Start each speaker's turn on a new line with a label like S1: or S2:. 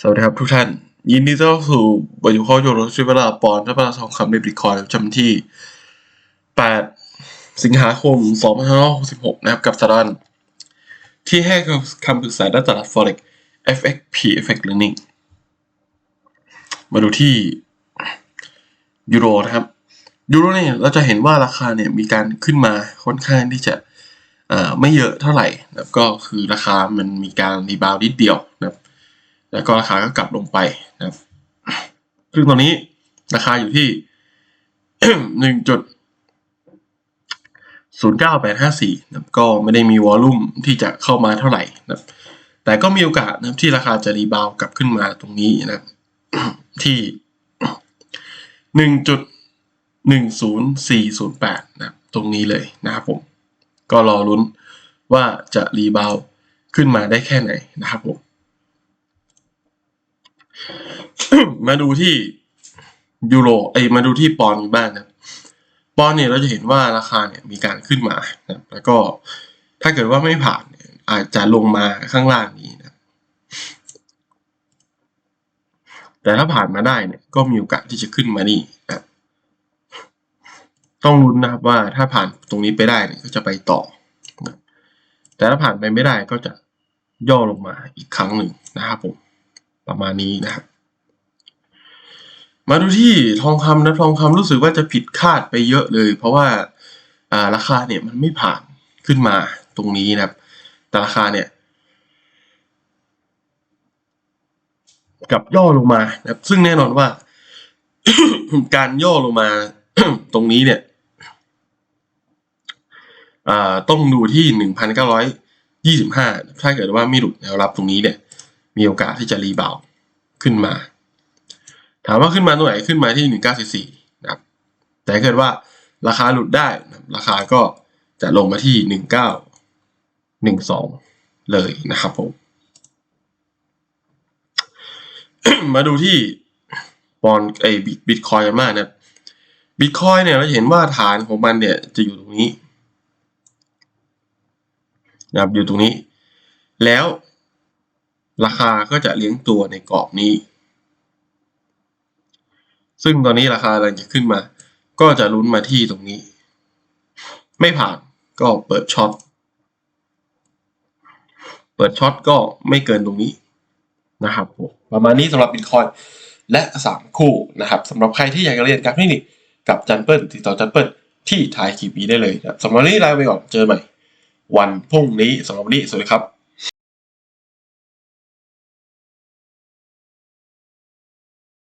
S1: สวัสดีครับทุกท่าน ยินดีต้อนรับสู่บทวิเคราะห์โยนชีวลาปอนด์และเวลาทองคำในบิตคอยน์จำที่ 8 สิงหาคม 2566 นะครับ กับสถานที่ให้คำปรึกษาด้านตลาด Forex FXP FX Learning มาดูที่ยูโรนะครับยูโรเนี่ยเราจะเห็นว่าราคาเนี่ยมีการขึ้นมาค่อนข้างที่จะไม่เยอะเท่าไหร่นะครับก็คือราคามันมีการรีบาวนิดเดียวนะครับ แล้วก็ราคาก็กลับลงไปนะครับซึ่งตอนนี้ราคาอยู่ที่หนึ่งจุดศูนย์เก้าแปดห้าสี่นะครับก็ไม่ได้มีวอลลุ่มที่จะเข้ามาเท่าไหร่นะครับแต่ก็มีโอกาสนะครับที่ราคาจะรีบาวกลับขึ้นมาตรงนี้นะครับที่หนึ่งจุดหนึ่งศูนย์สี่ศูนย์แปดนะครับตรงนี้เลยนะครับผม ก็รอลุ้นว่าจะรีบาวขึ้นมาได้แค่ไหนนะครับผม มาดูที่ยูโรไอมาดูที่ปอนด์กันบ้างนะปอนด์เนี่ยเราจะเห็นว่าราคาเนี่ยมีการขึ้นมานะแล้วก็ถ้าเกิดว่าไม่ผ่านเนี่ยอาจจะลงมาข้างล่างนี้นะแต่ถ้าผ่านมาได้เนี่ยก็มีโอกาสที่จะขึ้นมานี่นะต้องลุ้นนะครับว่าถ้าผ่านตรงนี้ไปได้เนี่ยก็จะไปต่อนะแต่ถ้าผ่านไปไม่ได้ก็จะย่อลงมาอีกครั้งหนึ่งนะครับผม ประมาณนี้นะครับ มาดูที่ทองคำนะทองคำรู้สึกว่าจะผิดคาดไปเยอะเลย เพราะว่าราคาเนี่ยมันไม่ผ่านขึ้นมาตรงนี้นะครับ แต่ราคาเนี่ยกลับย่อลงมานะครับ ซึ่งแน่นอนว่า การย่อลงมาตรงนี้เนี่ยต้องดูที่หนึ่งพันเก้าร้อยยี่สิบห้าถ้าเกิดว่าไม่หลุดแนวรับตรงนี้เนี่ย มีโอกาสที่จะรีบาวขึ้นมา ถามว่าขึ้นมาตรงไหนขึ้นมาที่หนึ่งเก้าสี่นะครับแต่เกิดว่าราคาหลุดได้นะราคาก็จะลงมาที่หนึ่งเก้าหนึ่งสองเลยนะครับผม มาดูที่ปอนไอ้บิตคอยกันมากนะครับบิตคอยเนี่ยเราจะเห็นว่าฐานของมันเนี่ยจะอยู่ตรงนี้นะครับอยู่ตรงนี้ แล้ว ราคาก็จะเลี้ยงตัวในกรอบนี้ ซึ่งตอนนี้ราคากำลังจะขึ้นมา ก็จะลุ้นมาที่ตรงนี้ ไม่ผ่านก็เปิดช็อต เปิดช็อตก็ไม่เกินตรงนี้นะครับผมประมาณนี้สำหรับบิตคอยและสามคู่นะครับสำหรับใครที่อยากจะเรียนการเทคนิคกับจันเปิลติดต่อจันเปิลที่ทายคลิปนี้ได้เลยนะสำหรับวันนี้ลาไปก่อนเจอใหม่ วันพรุ่งนี้สำหรับวันนี้สวัสดีครับ